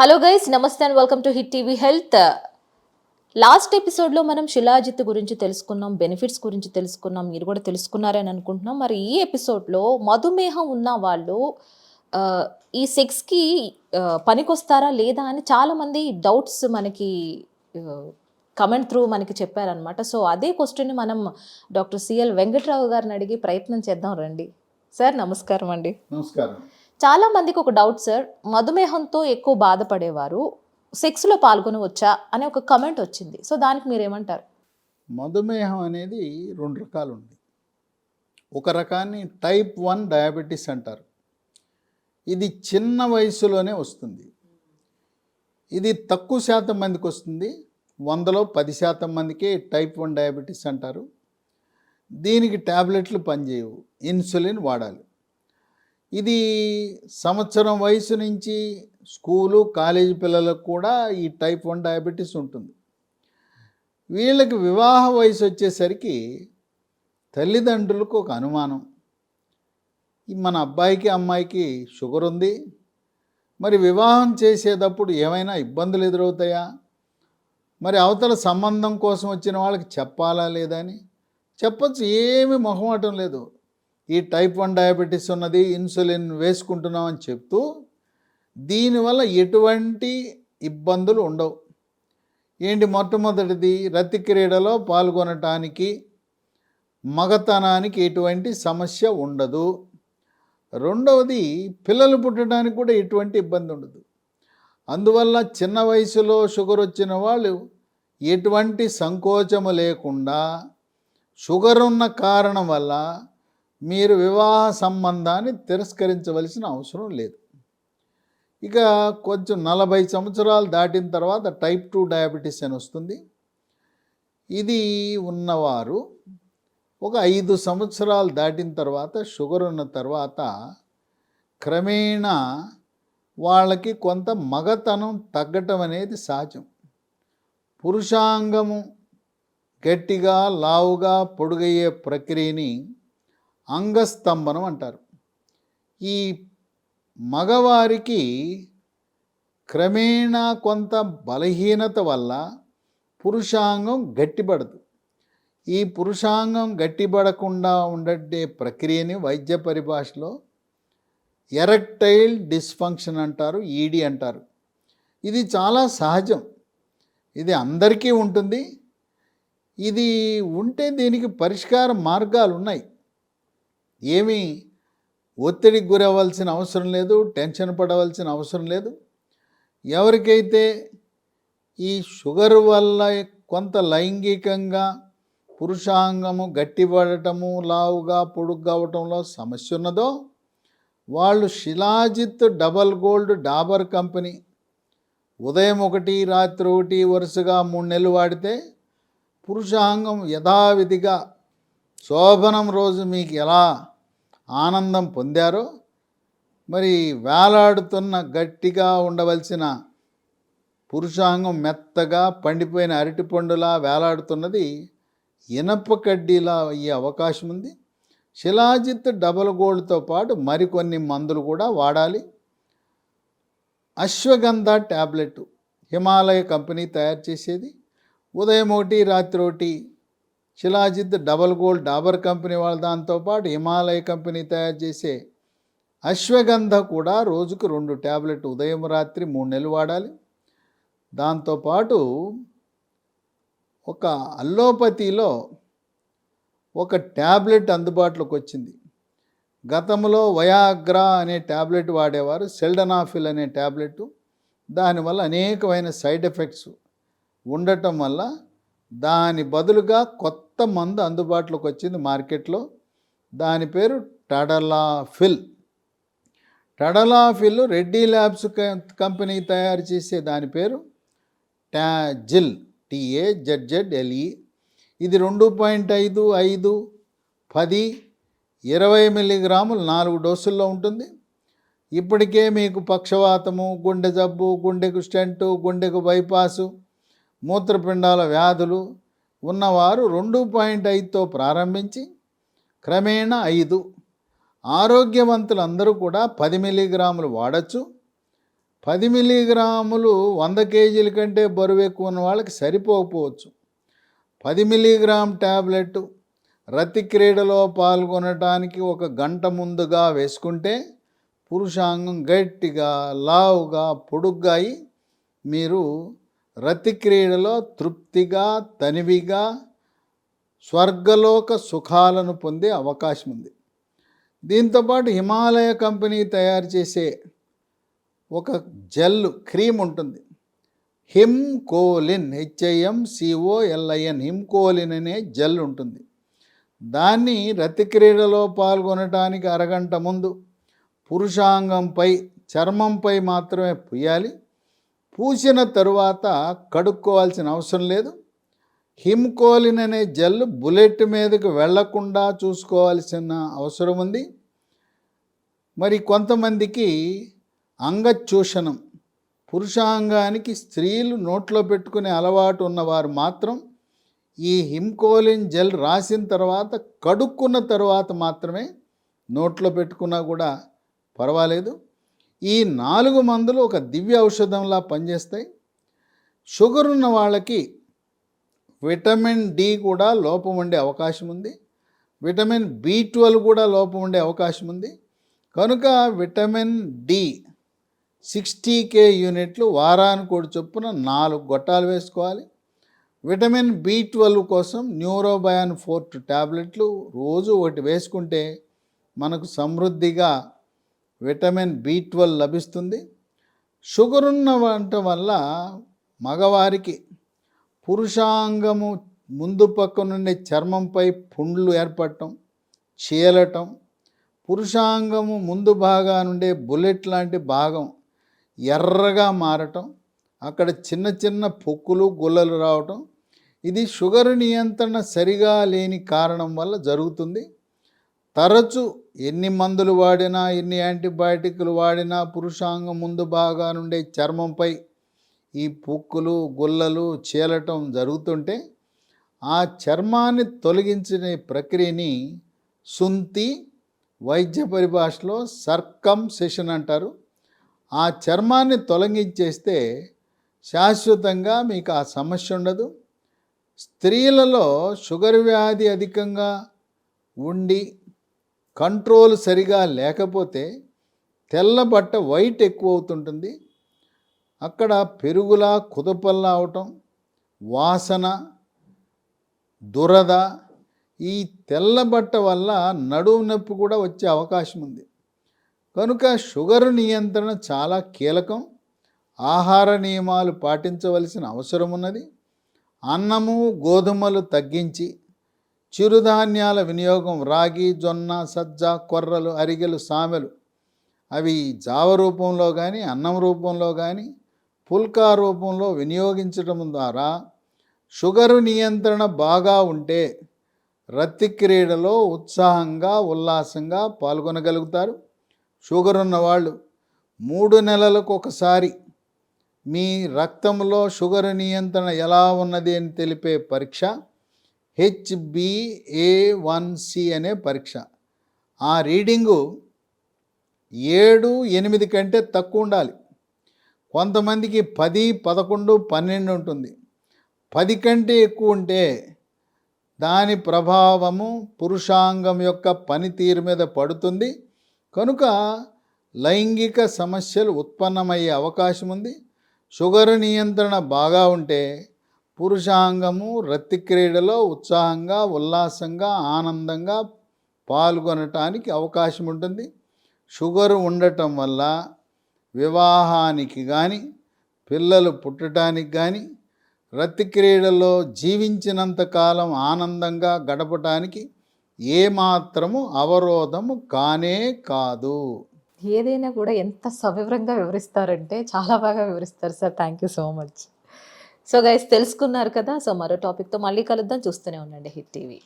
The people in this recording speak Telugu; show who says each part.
Speaker 1: హలో గైస్ నమస్తే and welcome to hit TV health last ఎపిసోడ్లో మనం శిలాజిత్ గురించి తెలుసుకున్నాం బెనిఫిట్స్ గురించి తెలుసుకున్నాం మీరు కూడా తెలుసుకున్నారని అనుకుంటున్నాం. మరి ఈ ఎపిసోడ్లో మధుమేహం ఉన్న వాళ్ళు ఈ సెక్స్కి పనికొస్తారా లేదా అని చాలామంది డౌట్స్ మనకి కమెంట్ త్రూ మనకి చెప్పారనమాట సో అదే క్వశ్చన్ని మనం డాక్టర్ సిఎల్ వెంకట్రావు గారిని అడిగి ప్రయత్నం చేద్దాం రండి. సార్ నమస్కారం అండి.
Speaker 2: నమస్కారం.
Speaker 1: చాలా మందికి ఒక డౌట్ సార్ మధుమేహంతో ఎక్కువ బాధపడేవారు. సెక్స్లో పాల్గొనవచ్చా అనే ఒక కమెంట్ వచ్చింది. సో దానికి మీరు ఏమంటారు
Speaker 2: మధుమేహం అనేది రెండు రకాలు ఉంది ఒక రకాన్ని టైప్ వన్ డయాబెటీస్ అంటారు. ఇది చిన్న వయసులోనే వస్తుంది. ఇది తక్కువ శాతం మందికి వస్తుంది. వందలో పది శాతం మందికే టైప్ వన్ డయాబెటీస్ అంటారు. దీనికి ట్యాబ్లెట్లు పనిచేయవు. ఇన్సులిన్ వాడాలి. ఇది సంవత్సరం వయసు నుంచి స్కూలు కాలేజీ పిల్లలకు కూడా ఈ టైప్ వన్ డయాబెటీస్ ఉంటుంది. వీళ్ళకి వివాహ వయసు వచ్చేసరికి తల్లిదండ్రులకు ఒక అనుమానం. మన అబ్బాయికి అమ్మాయికి షుగర్ ఉంది. మరి వివాహం చేసేటప్పుడు ఏమైనా ఇబ్బందులు ఎదురవుతాయా? మరి అవతల సంబంధం కోసం వచ్చిన వాళ్ళకి చెప్పాలా లేదా అని? చెప్పచ్చు ఏమీ మొహమాటం లేదు. ఈ టైప్ వన్ డయాబెటీస్ ఉన్నది ఇన్సులిన్ వేసుకుంటున్నాం అని చెప్తూ దీనివల్ల ఎటువంటి ఇబ్బందులు ఉండవు. ఏంటి మొట్టమొదటిది? రతి క్రీడలో పాల్గొనటానికి మగతనానికి ఎటువంటి సమస్య ఉండదు. రెండవది పిల్లలు పుట్టడానికి కూడా ఎటువంటి ఇబ్బంది ఉండదు. అందువల్ల చిన్న వయసులో షుగర్ వచ్చిన వాళ్ళు ఎటువంటి సంకోచము లేకుండా షుగర్ ఉన్న కారణం వల్ల మీరు వివాహ సంబంధాన్ని తిరస్కరించవలసిన అవసరం లేదు. ఇక కొంచెం నలభై సంవత్సరాలు దాటిన తర్వాత టైప్ టూ డయాబెటీస్ అని వస్తుంది. ఇది ఉన్నవారు ఒక ఐదు సంవత్సరాలు దాటిన తర్వాత షుగర్ ఉన్న తర్వాత క్రమేణా వాళ్ళకి కొంత మగతనం తగ్గటం అనేది సహజం పురుషాంగము గట్టిగా లావుగా పొడుగయ్యే ప్రక్రియని అంగస్తంభనం అంటారు ఈ మగవారికి క్రమేణా కొంత బలహీనత వల్ల పురుషాంగం గట్టిపడదు. ఈ పురుషాంగం గట్టిపడకుండా ఉండే ప్రక్రియని వైద్య పరిభాషలో ఎరక్టైల్ డిస్ఫంక్షన్ అంటారు ఈడి అంటారు. ఇది చాలా సహజం. ఇది అందరికీ ఉంటుంది. ఇది ఉంటే దీనికి పరిష్కార మార్గాలు ఉన్నాయి ఏమీ ఒత్తిడికి గురవ్వాల్సిన అవసరం లేదు టెన్షన్ పడవలసిన అవసరం లేదు. ఎవరికైతే ఈ షుగర్ వల్ల కొంత లైంగికంగా పురుషాంగము గట్టిపడటము లావుగా పొడుగ్గా కావటంలో సమస్య ఉన్నదో వాళ్ళు shilajit double gold Dabur company ఉదయం ఒకటి రాత్రి ఒకటి వరుసగా మూడు నెలలు వాడితే పురుషాంగం యథావిధిగా శోభనం రోజు మీకు ఎలా ఆనందం పొందారో మరి వేలాడుతున్న గట్టిగా ఉండవలసిన పురుషాంగం మెత్తగా పండిపోయిన అరటిపండులా వేలాడుతున్నది ఇనప కడ్డీలా అయ్యే అవకాశం ఉంది. శిలాజిత్ డబల్ గోల్డ్తో పాటు మరికొన్ని మందులు కూడా వాడాలి. అశ్వగంధ ట్యాబ్లెట్ హిమాలయ కంపెనీ తయారు చేసేది. ఉదయం ఒకటి రాత్రి ఒకటి shilajit double gold Dabur company వాళ్ళ దాంతోపాటు హిమాలయ కంపెనీ తయారు చేసే అశ్వగంధ కూడా రోజుకు రెండు ట్యాబ్లెట్ ఉదయం రాత్రి మూడు నెలలు వాడాలి. దాంతోపాటు ఒక అల్లోపతిలో ఒక ట్యాబ్లెట్ అందుబాటులోకి వచ్చింది. గతంలో వయాగ్రా అనే ట్యాబ్లెట్ వాడేవారు సెల్డనాఫిల్ అనే ట్యాబ్లెట్ దానివల్ల అనేకమైన సైడ్ ఎఫెక్ట్స్ ఉండటం వల్ల దాని బదులుగా కొత్త మందు అందుబాటులోకి వచ్చింది మార్కెట్లో. దాని పేరు tadalafil tadalafil Reddy labs company తయారు చేసే దాని పేరు ట్యాజిల్ టిఏ జెడ్జెడ్ఎల్ఈ ఇది రెండు పాయింట్ ఐదు ఐదు పది ఇరవై మిల్లీగ్రాములు నాలుగు డోసుల్లో ఉంటుంది. ఇప్పటికే మీకు పక్షవాతము గుండె జబ్బు గుండెకు స్టెంటు గుండెకు బైపాసు మూత్రపిండాల వ్యాధులు ఉన్నవారు రెండు పాయింట్ ఐదుతో ప్రారంభించి క్రమేణా ఐదు. ఆరోగ్యవంతులందరూ కూడా పది మిల్లీగ్రాములు వాడచ్చు. పది మిల్లీగ్రాములు వంద కేజీల కంటే బరువు ఎక్కువ ఉన్న వాళ్ళకి సరిపోకపోవచ్చు. పది మిల్లీగ్రామ్ ట్యాబ్లెట్ రతి క్రీడలో పాల్గొనడానికి ఒక గంట ముందుగా వేసుకుంటే పురుషాంగం గట్టిగా లావుగా పొడుగ్గా అయి మీరు రతి క్రీడలో తృప్తిగా తనివిగా స్వర్గలోక సుఖాలను పొందే అవకాశం ఉంది దీంతోపాటు హిమాలయ కంపెనీ తయారు చేసే ఒక జెల్ క్రీమ్ ఉంటుంది Himcolin H I M C O L I N Himcolin అనే జెల్ ఉంటుంది. దాన్ని రతి క్రీడలో పాల్గొనటానికి అరగంట ముందు పురుషాంగంపై చర్మంపై మాత్రమే పుయ్యాలి. పూసిన తరువాత కడుక్కోవాల్సిన అవసరం లేదు. హిమ్కోలిన్ అనే జెల్ బుల్లెట్ మీదకు వెళ్ళకుండా చూసుకోవాల్సిన అవసరం ఉంది. మరి కొంతమందికి అంగచూషణం పురుషాంగానికి స్త్రీలు నోట్లో పెట్టుకునే అలవాటు ఉన్నవారు మాత్రం ఈ హిమ్కోలిన్ జెల్ రాసిన తర్వాత కడుక్కున్న తర్వాత మాత్రమే నోట్లో పెట్టుకున్నా కూడా పర్వాలేదు. ఈ నాలుగు మందులు ఒక దివ్య ఔషధంలా పనిచేస్తాయి. షుగర్ ఉన్న వాళ్ళకి విటమిన్ డి కూడా లోపం ఉండే అవకాశం ఉంది. విటమిన్ బి ట్వెల్వ్ కూడా లోపం ఉండే అవకాశం ఉంది. కనుక విటమిన్ డి సిక్స్టీ కే యూనిట్లు వారానికి చొప్పున నాలుగు గొట్టాలు వేసుకోవాలి. విటమిన్ బి ట్వెల్వ్ కోసం న్యూరోబయాన్ ఫోర్ట్ ట్యాబ్లెట్లు రోజు ఒకటి వేసుకుంటే మనకు సమృద్ధిగా విటమిన్ బి ట్వెల్వ్ లభిస్తుంది. షుగర్ ఉన్న వంట వల్ల మగవారికి పురుషాంగము ముందు పక్క నుండి చర్మంపై పుండ్లు ఏర్పడటం చీలటం పురుషాంగము ముందు భాగా నుండే బుల్లెట్ లాంటి భాగం ఎర్రగా మారటం అక్కడ చిన్న చిన్న పొక్కులు గుల్లలు రావటం ఇది షుగర్ నియంత్రణ సరిగా లేని కారణం వల్ల జరుగుతుంది. తరచు ఎన్ని మందులు వాడినా ఎన్ని యాంటీబయాటిక్లు వాడినా పురుషాంగం ముందు భాగా నుండే చర్మంపై ఈ పుక్కులు గుల్లలు చీలటం జరుగుతుంటే ఆ చర్మాన్ని తొలగించిన ప్రక్రియని సుంతి వైద్య పరిభాషలో సర్కం సెషన్ అంటారు. ఆ చర్మాన్ని తొలగించేస్తే శాశ్వతంగా మీకు ఆ సమస్య ఉండదు. స్త్రీలలో షుగర్ వ్యాధి అధికంగా ఉండి కంట్రోల్ సరిగా లేకపోతే తెల్ల బట్ట వైట్ ఎక్కువ అవుతుంటుంది అక్కడ పెరుగులా కుదపల్లా అవటం వాసన దురద ఈ తెల్ల బట్ట వల్ల నడుము నొప్పి కూడా వచ్చే అవకాశం ఉంది. కనుక షుగర్ నియంత్రణ చాలా కీలకం. ఆహార నియమాలు పాటించవలసిన అవసరం ఉన్నది. అన్నము గోధుమలు తగ్గించి చిరుధాన్యాల వినియోగం రాగి జొన్న సజ్జ కొర్రలు అరిగెలు సామెలు. అవి జావ రూపంలో కానీ అన్నం రూపంలో కానీ పుల్కా రూపంలో వినియోగించడం ద్వారా షుగరు నియంత్రణ బాగా ఉంటే రత్తి క్రీడలో ఉత్సాహంగా ఉల్లాసంగా పాల్గొనగలుగుతారు. షుగర్ ఉన్నవాళ్ళు మూడు నెలలకు ఒకసారి మీ రక్తంలో షుగర్ నియంత్రణ ఎలా ఉన్నది అని తెలిపే పరీక్ష హెచ్బిఏ వన్ సి అనే పరీక్ష. ఆ రీడింగు ఏడు ఎనిమిది కంటే తక్కువ ఉండాలి. కొంతమందికి పది పదకొండు పన్నెండు ఉంటుంది. పది కంటే ఎక్కువ ఉంటే దాని ప్రభావము పురుషాంగం యొక్క పనితీరు మీద పడుతుంది. కనుక లైంగిక సమస్యలు ఉత్పన్నమయ్యే అవకాశం ఉంది షుగర్ నియంత్రణ బాగా ఉంటే పురుషాంగము రతి క్రీడలో ఉత్సాహంగా ఉల్లాసంగా ఆనందంగా పాల్గొనటానికి అవకాశం ఉంటుంది. షుగర్ ఉండటం వల్ల వివాహానికి కానీ పిల్లలు పుట్టడానికి కానీ రతి క్రీడలో జీవించినంత కాలం ఆనందంగా గడపటానికి ఏమాత్రము అవరోధము కానే కాదు.
Speaker 1: ఏదైనా కూడా ఎంత సవివరంగా వివరిస్తారంటే చాలా బాగా వివరిస్తారు sir. Thank you so much. So guys తెలుసుకున్నారు కదా. సో మరో టాపిక్తో మళ్ళీ కలుద్దాం. చూస్తూనే ఉండండి హిట్ టీవీ